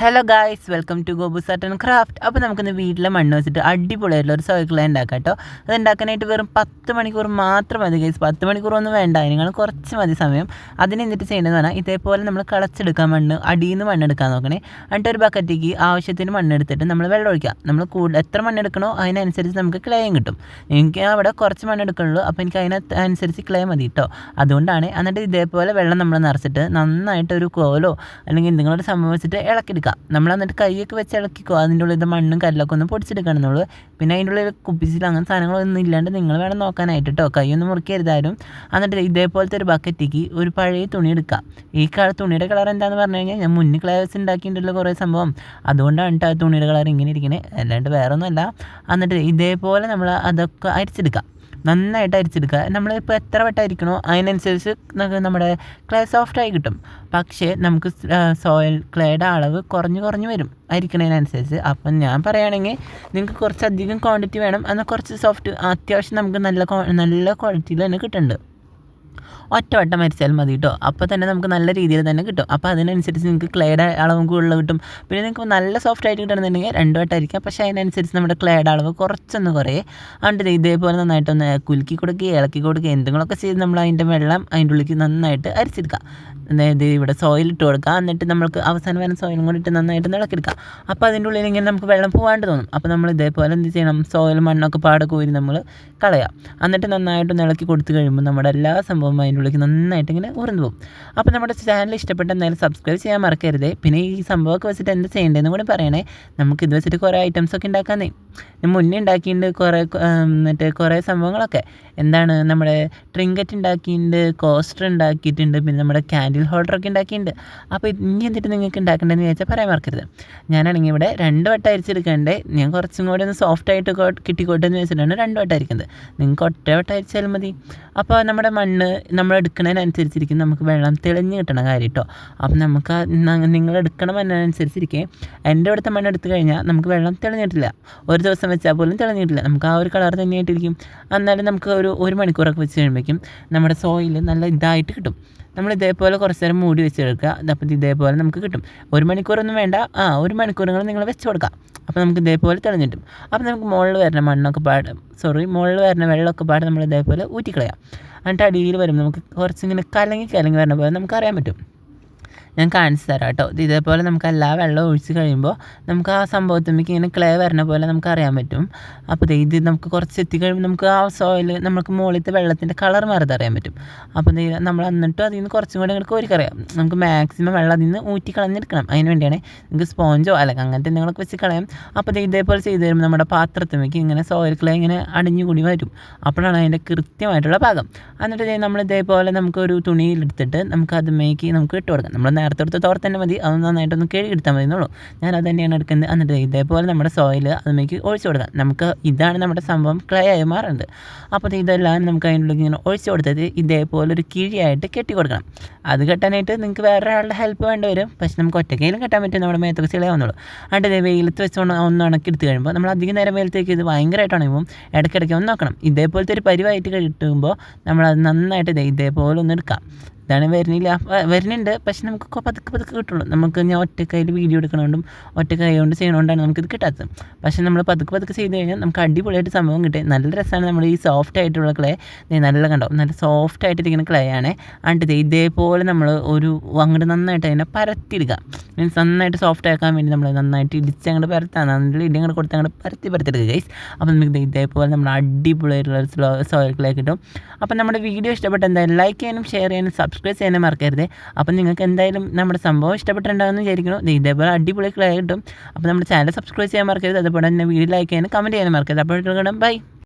Hello guys welcome to Gobu and craft അപ്പോൾ നമുക്കിന്ന് വീട്ടിലെ മണ്ണ് വെച്ചിട്ട് അടിപൊളിയായിട്ടുള്ള ഒരു സൈക്കിൾ ഉണ്ടാക്കാം കേട്ടോ അത് ഉണ്ടാക്കാനായിട്ട് വെറും പത്ത് മണിക്കൂർ മാത്രം മതി ഗൈസ് പത്ത് മണിക്കൂറൊന്നും വേണ്ട. നിങ്ങൾ കുറച്ച് മതി സമയം. അതിന് എന്നിട്ട് ചെയ്യേണ്ടതെന്ന് പറഞ്ഞാൽ ഇതേപോലെ നമ്മൾ കളച്ചെടുക്കാൻ മണ്ണ് അടിയിൽ നിന്ന് മണ്ണെടുക്കാൻ നോക്കണേ. എന്നിട്ട് ഒരു ബക്കറ്റിക്ക് ആവശ്യത്തിന് മണ്ണെടുത്തിട്ട് നമ്മൾ വെള്ളം ഒഴിക്കാം നമ്മൾ കൂടുതൽ എത്ര മണ്ണെടുക്കണോ അതിനനുസരിച്ച് നമുക്ക് ക്ലേയും കിട്ടും. എനിക്ക് അവിടെ കുറച്ച് മണ്ണെടുക്കുള്ളൂ അപ്പോൾ എനിക്ക് അതിനനുസരിച്ച് ക്ലേ മതി കേട്ടോ അതുകൊണ്ടാണ് എന്നിട്ട് ഇതേപോലെ വെള്ളം നമ്മൾ നിറച്ചിട്ട് നന്നായിട്ട് ഒരു കോലോ അല്ലെങ്കിൽ എന്തെങ്കിലും ഒരു സംഭവം വെച്ചിട്ട് ഇളക്കിയെടുക്കുക. എടുക്കുക. നമ്മൾ എന്നിട്ട് കൈയൊക്കെ വെച്ച് ഇളക്കിക്കോ. അതിന്റെ ഉള്ളിൽ മണ്ണും കല്ലൊക്കെ ഒന്ന് പൊടിച്ചെടുക്കണം നമ്മൾ പിന്നെ അതിന്റെ ഉള്ളിൽ കുപ്പിച്ചിൽ അങ്ങനെ സാധനങ്ങളൊന്നും ഇല്ലാണ്ട് നിങ്ങൾ വേണം നോക്കാനായിട്ട് കേട്ടോ കൈയൊന്നും മുറിക്കരുതാരും എന്നിട്ട് ഇതേപോലത്തെ ഒരു ബക്കറ്റിക്ക് ഒരു പഴയ തുണി എടുക്കുക. ഈ കളർ തുണിയുടെ കളർ എന്താണെന്ന് പറഞ്ഞു കഴിഞ്ഞാൽ ഞാൻ മുന്നിൽ ക്ലാസ് ഉണ്ടാക്കിയിട്ടുള്ള കുറേ സംഭവം. അതുകൊണ്ടാണ് ആ തുണിയുടെ കളർ ഇങ്ങനെ ഇരിക്കുന്നത് അല്ലാണ്ട് വേറെ ഒന്നുമല്ല എന്നിട്ട് ഇതേപോലെ നമ്മൾ അതൊക്കെ അരിച്ചെടുക്കുക. നന്നായിട്ട് അരിച്ചെടുക്കുക. നമ്മളിപ്പോൾ എത്ര വട്ടം അരിക്കണോ അതിനനുസരിച്ച് നമ്മുടെ ക്ലേ സോഫ്റ്റായി കിട്ടും. പക്ഷേ നമുക്ക് സോയിൽ ക്ലേയുടെ അളവ് കുറഞ്ഞു കുറഞ്ഞു വരും അരിക്കണതിനനുസരിച്ച് അപ്പം ഞാൻ പറയുകയാണെങ്കിൽ നിങ്ങൾക്ക് കുറച്ചധികം ക്വാണ്ടിറ്റി വേണം. എന്നാൽ കുറച്ച് സോഫ്റ്റ് അത്യാവശ്യം നമുക്ക് നല്ല നല്ല ക്വാളിറ്റിയിൽ തന്നെ കിട്ടുന്നുണ്ട്. ഒറ്റ വട്ടം മരിച്ചാൽ മതി കേട്ടോ അപ്പോൾ തന്നെ നമുക്ക് നല്ല രീതിയിൽ തന്നെ കിട്ടും. അപ്പോൾ അതിനനുസരിച്ച് നിങ്ങൾക്ക് ക്ലേയുടെ അളവും കൂടുതൽ കിട്ടും. പിന്നെ നിങ്ങൾക്ക് നല്ല സോഫ്റ്റ് ആയിട്ട് കിട്ടണമെന്നുണ്ടെങ്കിൽ രണ്ട് വട്ടം ആയിരിക്കാം. പക്ഷേ അതിനനുസരിച്ച് നമ്മുടെ ക്ലേയുടെ അളവ് കുറച്ചൊന്ന് കുറേ അതുകൊണ്ട് ഇതേപോലെ നന്നായിട്ടൊന്ന് കുലുക്കി കൊടുക്കുക ഇളക്കി കൊടുക്കുക എന്തെങ്കിലുമൊക്കെ ചെയ്ത് നമ്മൾ അതിന്റെ വെള്ളം അതിന്റെ ഉള്ളിലേക്ക് നന്നായിട്ട് അരിച്ചെടുക്കുക അതായത് ഇവിടെ സോയിൽ ഇട്ട് കൊടുക്കുക എന്നിട്ട് നമുക്ക് അവസാനം വരുന്ന സോയിലും കൂടി ഇട്ട് നന്നായിട്ട് ഇളക്കിയെടുക്കുക അപ്പോൾ അതിന്റെ ഉള്ളിൽ ഇങ്ങനെ നമുക്ക് വെള്ളം പോകാണ്ട് തോന്നും. അപ്പോൾ നമ്മൾ ഇതേപോലെ എന്ത് ചെയ്യണം? സോയിൽ മണ്ണൊക്കെ പാടെ കോരി നമ്മൾ കളയാം. എന്നിട്ട് നന്നായിട്ട് ഇളക്കി കൊടുത്തു കഴിയുമ്പോൾ നമ്മുടെ എല്ലാ സംഭവവും അതിന്റെ നന്നായിട്ട് ഇങ്ങനെ ഉറന്നു പോകും. അപ്പോൾ നമ്മുടെ ചാനൽ ഇഷ്ടപ്പെട്ട എന്തായാലും സബ്സ്ക്രൈബ് ചെയ്യാൻ മറക്കരുത്. പിന്നെ ഈ സംഭവമൊക്കെ വെച്ചിട്ട് എന്ത് ചെയ്യേണ്ടതെന്ന് കൂടി പറയണേ. നമുക്ക് ഇത് വെച്ചിട്ട് കുറേ ഐറ്റംസ് ഒക്കെ ഉണ്ടാക്കാന്നേ മുന്നേ ഉണ്ടാക്കിയിട്ടുണ്ട് കുറേ മറ്റേ കുറേ സംഭവങ്ങളൊക്കെ. എന്താണ് നമ്മുടെ ട്രിങ്കറ്റ് ഉണ്ടാക്കിയിട്ടുണ്ട് കോസ്റ്റർ ഉണ്ടാക്കിയിട്ടുണ്ട് പിന്നെ നമ്മുടെ ക്യാൻഡിൽ ഹോൾഡറൊക്കെ ഉണ്ടാക്കിയിട്ടുണ്ട്. അപ്പോൾ ഇനി എന്നിട്ട് നിങ്ങൾക്ക് ഉണ്ടാക്കേണ്ടതെന്ന് ചോദിച്ചാൽ പറയാൻ മറക്കരുത്. ഞാനാണെങ്കിൽ ഇവിടെ രണ്ട് വട്ടം അരിച്ചെടുക്കണ്ടേ. ഞാൻ കുറച്ചും കൂടി ഒന്ന് സോഫ്റ്റ് ആയിട്ട് കിട്ടിക്കോട്ടെ എന്ന് വെച്ചിട്ടാണ് രണ്ട് വട്ടം അരിക്കുന്നത് നിങ്ങൾക്ക് ഒറ്റ വട്ടം അരിച്ചാലും മതി. അപ്പോൾ നമ്മുടെ മണ്ണ് നമ്മൾ എടുക്കുന്നതിനനുസരിച്ചിരിക്കും നമുക്ക് വെള്ളം തെളിഞ്ഞ് കിട്ടണ കാര്യം കേട്ടോ അപ്പം നമുക്ക് നിങ്ങൾ എടുക്കണം എന്നനുസരിച്ചിരിക്കും എന്റെ അടുത്ത മണ്ണ് എടുത്തു കഴിഞ്ഞാൽ നമുക്ക് വെള്ളം തെളിഞ്ഞിട്ടില്ല ഒരു ദിവസം വെച്ചാൽ പോലും തിളഞ്ഞിട്ടില്ല നമുക്ക് ആ ഒരു കളർ തന്നെയായിട്ടിരിക്കും. എന്നാലും നമുക്ക് ഒരു ഒരു മണിക്കൂറൊക്കെ വെച്ച് കഴിയുമ്പോഴേക്കും നമ്മുടെ സോയിൽ നല്ല ഇതായിട്ട് കിട്ടും. നമ്മൾ ഇതേപോലെ കുറച്ച് നേരം മൂടി വെച്ചെടുക്കുക അപ്പം ഇതേപോലെ നമുക്ക് കിട്ടും. ഒരു മണിക്കൂറൊന്നും വേണ്ട. ആ ഒരു മണിക്കൂറുകൾ നിങ്ങൾ വെച്ച് കൊടുക്കുക. അപ്പോൾ നമുക്ക് ഇതേപോലെ തെളിഞ്ഞിട്ടും അപ്പോൾ നമുക്ക് മുകളിൽ വരുന്ന മണ്ണൊക്കെ പാട് സോറി മുകളിൽ വരുന്ന വെള്ളമൊക്കെ പാട് നമ്മൾ ഇതേപോലെ ഊറ്റിക്കളയാം എന്നിട്ട് അടിയിൽ വരും നമുക്ക് കുറച്ചിങ്ങനെ കലങ്ങി കലങ്ങി വരുന്ന പോലെ നമുക്ക് അറിയാൻ പറ്റും. ഞാൻ കാണിച്ചു തരാം കേട്ടോ. ഇതേപോലെ നമുക്ക് എല്ലാ വെള്ളം ഒഴിച്ച് കഴിയുമ്പോൾ നമുക്ക് ആ സംഭവത്തിലേക്ക് ഇങ്ങനെ ക്ലേ വരണ പോലെ നമുക്ക് അറിയാൻ പറ്റും. അപ്പോൾ ഇത് നമുക്ക് കുറച്ച് എത്തിക്കഴിയുമ്പോൾ നമുക്ക് ആ സോയിൽ നമുക്ക് മുകളിലത്തെ വെള്ളത്തിന്റെ കളർ മാറി അറിയാൻ പറ്റും. അപ്പോൾ നമ്മൾ എന്നിട്ടും അതിൽ നിന്ന് കുറച്ചും കൂടെ ഇങ്ങനെ കോരിക്കറിയാം. നമുക്ക് മാക്സിമം വെള്ളം അതിൽ നിന്ന് ഊറ്റി കളഞ്ഞെടുക്കണം. അതിന് വേണ്ടിയാണ് നിങ്ങൾക്ക് സ്പോഞ്ചോ അല്ലെങ്കിൽ അങ്ങനത്തെ എന്തെങ്കിലുമൊക്കെ വെച്ച് കളയാം. അപ്പോൾ ഇതേപോലെ ചെയ്ത് തരുമ്പോൾ നമ്മുടെ പാത്രത്തിലേക്ക് ഇങ്ങനെ സോയിൽ ക്ലേ ഇങ്ങനെ അടിഞ്ഞുകൂടി വരും. അപ്പോഴാണ് അതിന്റെ കൃത്യമായിട്ടുള്ള ഭാഗം എന്നിട്ട് നമ്മൾ ഇതേപോലെ നമുക്കൊരു തുണിയിലെടുത്തിട്ട് നമുക്ക് അത് മേക്ക് നമുക്ക് ഇട്ട് കൊടുക്കാം. നമ്മൾ നേരത്തെ എടുത്ത് തോർത്ത് തന്നെ മതി. അത് നന്നായിട്ടൊന്ന് കഴുകിയെടുത്താൽ മതി എന്നുള്ളൂ ഞാൻ അത് തന്നെയാണ് എടുക്കുന്നത്. എന്നിട്ട് ഇതേപോലെ നമ്മുടെ സോയിൽ അതിലേക്ക് ഒഴിച്ചു കൊടുക്കാം. നമുക്ക് ഇതാണ് നമ്മുടെ സംഭവം ക്ലേ ആയി മാറുന്നത്. അപ്പോൾ ഇതെല്ലാം നമുക്ക് അതിനുള്ളിൽ ഇങ്ങനെ ഒഴിച്ചു കൊടുത്തത് ഇതേപോലെ ഒരു കിഴിയായിട്ട് കെട്ടി കൊടുക്കണം. അത് കെട്ടാനായിട്ട് നിങ്ങൾക്ക് വേറെ ഒരാളുടെ ഹെൽപ്പ് വേണ്ടി വരും. പക്ഷെ നമുക്ക് ഒറ്റക്കയിലും കെട്ടാൻ പറ്റും. നമ്മുടെ മേത്തൊക്കെ ചിലയാവുന്നുള്ളൂ ഇതേ വെയിലത്ത് വെച്ചുകൊണ്ട് ഒന്ന് ഉണക്കിയെടുത്ത് കഴിയുമ്പോൾ നമ്മൾ അധികം നേരം വെയിലത്തേക്ക് ഇത് ഭയങ്കരമായിട്ട് ഉണങ്ങുമ്പോൾ ഇടയ്ക്കിടയ്ക്ക് ഒന്ന് നോക്കണം. ഇതേപോലത്തെ ഒരു പരിവായിട്ട് കിട്ടുമ്പോൾ നമ്മളത് നന്നായിട്ട് ഇതേപോലെ ഒന്ന് എടുക്കാം. ഇതാണ് വരുന്നില്ല. വരുന്നുണ്ട്. പക്ഷെ നമുക്ക് പതുക്കെ പതുക്കെ കിട്ടുള്ളൂ. നമുക്ക് ഞാൻ ഒറ്റ കയ്യിൽ വീഡിയോ എടുക്കണോണ്ടും ഒറ്റ കൈ കൊണ്ട് ചെയ്യണോണ്ടാണ് നമുക്കിത് കിട്ടാത്തത്. പക്ഷെ നമ്മൾ പതുക്കെ പതുക്കെ ചെയ്ത് കഴിഞ്ഞാൽ നമുക്ക് അടിപൊളിയായിട്ട് സംഭവം കിട്ടും. നല്ല രസമാണ് നമ്മൾ ഈ സോഫ്റ്റ് ആയിട്ടുള്ള ക്ലേ നല്ല കണ്ടോ? നല്ല സോഫ്റ്റ് ആയിട്ടിരിക്കുന്ന ക്ലേ ആണ്. എന്നിട്ട് ഇതേപോലെ നമ്മൾ ഒരു അങ്ങോട്ട് നന്നായിട്ട് അതിനെ പരത്തിയിടുക. മീൻസ് നന്നായിട്ട് സോഫ്റ്റ് ആക്കാൻ വേണ്ടി നമ്മൾ നന്നായിട്ട് ഇടിച്ച് അങ്ങോട്ട് പരത്താൻ നല്ല ഇടി അങ്ങോട്ട് കൊടുത്ത് അങ്ങോട്ട് പരത്തി പരത്തിയെടുക്കുക ഗൈസ് അപ്പോൾ നമുക്ക് ഇതേപോലെ നമ്മൾ അടിപൊളിയായിട്ടുള്ള സോയിൽ ക്ലേ കിട്ടും. അപ്പോൾ നമ്മുടെ വീഡിയോ ഇഷ്ടപ്പെട്ട എന്തായാലും ലൈക്ക് ചെയ്യാനും ഷെയർ ചെയ്യാനും സബ്സ്ക്രൈബ് ചെയ്യാനും മറക്കരുത്. അപ്പം നിങ്ങൾക്ക് എന്തായാലും നമ്മുടെ സംഭവം ഇഷ്ടപ്പെട്ടിട്ടുണ്ടാകുമെന്ന് വിചാരിക്കുന്നു. ഇതേപോലെ അടിപൊളി ക്ലൈ കിട്ടും. അപ്പോൾ നമ്മുടെ ചാനൽ സബ്സ്ക്രൈബ് ചെയ്യാൻ മറക്കരുത്. അതുപോലെ തന്നെ വീഡിയോ ലൈക്ക് ചെയ്യാനും കമന്റ് ചെയ്യാനും മറക്കരുത്. അപ്പോൾ ബൈ